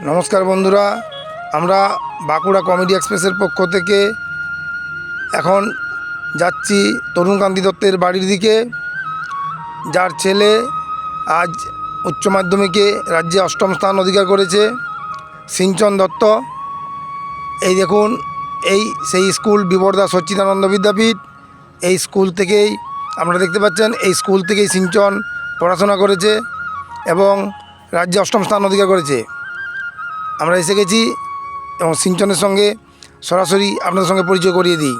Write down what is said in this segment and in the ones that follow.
নমস্কার বন্ধুরা, আমরা বাঁকুড়া কমেডি এক্সপ্রেসের পক্ষ থেকে এখন যাচ্ছি তরুণকান্তি দত্তের বাড়ির দিকে। যার ছেলে আজ উচ্চ মাধ্যমিকে রাজ্যে অষ্টম স্থান অধিকার করেছে সিঞ্চন দত্ত। এই দেখুন, এই সেই স্কুল বিবর্দা সচ্চিদানন্দ বিদ্যাপীঠ। এই স্কুল থেকেই আপনারা দেখতে পাচ্ছেন, এই স্কুল থেকেই সিঞ্চন পড়াশোনা করেছে এবং রাজ্যে অষ্টম স্থান অধিকার করেছে। আমরা এসে গেছি এবং সিঞ্চনের সঙ্গে সরাসরি আপনাদের সঙ্গে পরিচয় করিয়ে দিই।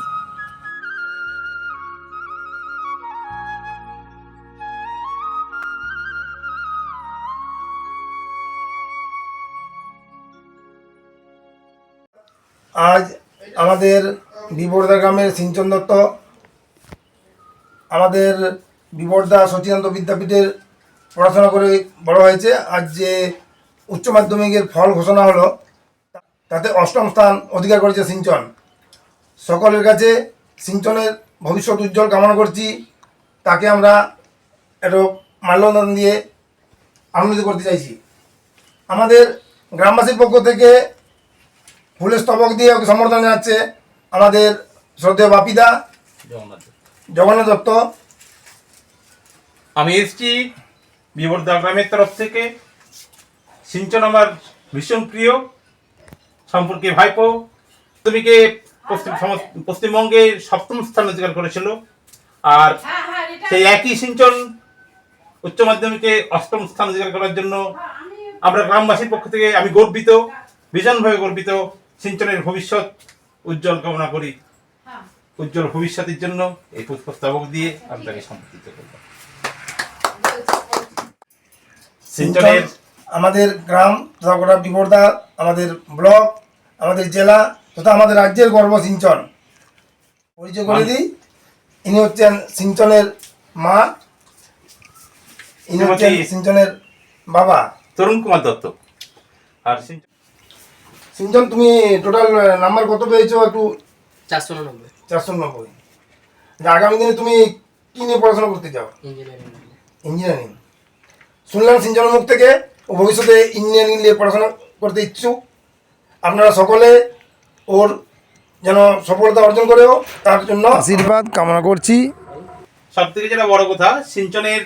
আজ আমাদের বিবর্দা গ্রামের সিঞ্চন দত্ত, আমাদের বিবর্দা সচিদানন্দ বিদ্যাপীঠের পড়াশোনা করে বড় হয়েছে। আজ যে উচ্চ মাধ্যমিকের ফল ঘোষণা হলো, তাতে অষ্টম স্থান অধিকার করেছে সিঞ্চন। সকলের কাছে সিঞ্চনের ভবিষ্যৎ উজ্জ্বল কামনা করছি। তাকে আমরা একটু মাল্যদান দিয়ে আনন্দিত করতে চাইছি। আমাদের গ্রামবাসীর পক্ষ থেকে ফুলের স্তবক দিয়ে ওকে সমর্থন জানাচ্ছে আমাদের শ্রদ্ধেয় বাপিদা, জগন্নাথ দত্ত। আমি এসছি বিবর্দা গ্রামের তরফ থেকে। সিঞ্চন আমার ভীষণ প্রিয় সম্পর্কে ভাইপো। তুমিকে পশ্চিম পশ্চিমবঙ্গে সপ্তম স্থান অধিকার করেছিল। আর সেই একই সিঞ্চন উচ্চ মাধ্যমিকে অষ্টম স্থান অধিকার করার জন্য আমরা গ্রামবাসীর পক্ষ থেকে আমি গর্বিত ভীষণভাবে গর্বিত সিঞ্চনের ভবিষ্যৎ উজ্জ্বল কামনা করি। উজ্জ্বল ভবিষ্যতের জন্য এই পুষ্পস্তবক দিয়ে আমি তাকে সম্পর্কিত করব সিঞ্চনের আমাদের গ্রাম তথা গোটা বিবর্দা আমাদের ব্লক আমাদের জেলা তথা আমাদের রাজ্যের গর্ব সিঞ্চন। পরিচয় করে দিই ইনি হচ্ছেন সিঞ্চনের মা ইনি হচ্ছেন সিঞ্চনের বাবা। তরুণ কুমার দত্ত। আর সিঞ্চন তুমি টোটাল নাম্বার কত পেয়েছ একটু? চারশো নব্বই চারশো নব্বই আগামী দিনে তুমি কি নিয়ে পড়াশোনা করতে চাও? ইঞ্জিনিয়ারিং। ইঞ্জিনিয়ারিং। শুনলাম সিঞ্চনের মুখ থেকে ভবিষ্যতে ইঞ্জিনিয়ারিং নিয়ে পড়াশোনা করতে ইচ্ছুক। আপনারা সকলে ওর যেন সফলতা অর্জন করেও তার জন্য আশীর্বাদ কামনা করছি। সব থেকে যেটা বড় কথা সিঞ্চনের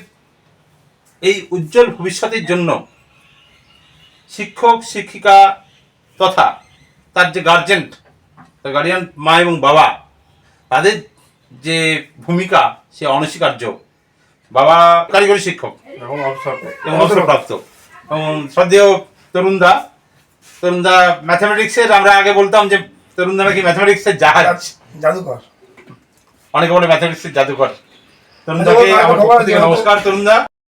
এই উজ্জ্বল ভবিষ্যতের জন্য শিক্ষক শিক্ষিকা তথা তার যে গার্জেন তার গার্ডিয়ান মা এবং বাবা তাদের যে ভূমিকা সে অনস্বীকার্য। বাবা কারিগরি শিক্ষক এবং অবসর এবং অবসরপ্রাপ্ত। শ্রদ্ধেয় তরুণদা তরুণদা ম্যাথামেটিক্সের আমরা আগে বলতাম যে তরুণদা নাকি ম্যাথামেটিক্সের জাহাজ। জাদুকর অনেকে বলে ম্যাথামেটিক্সের জাদুকর তরুণদাকে আমার পক্ষ থেকে নমস্কার তরুণদা।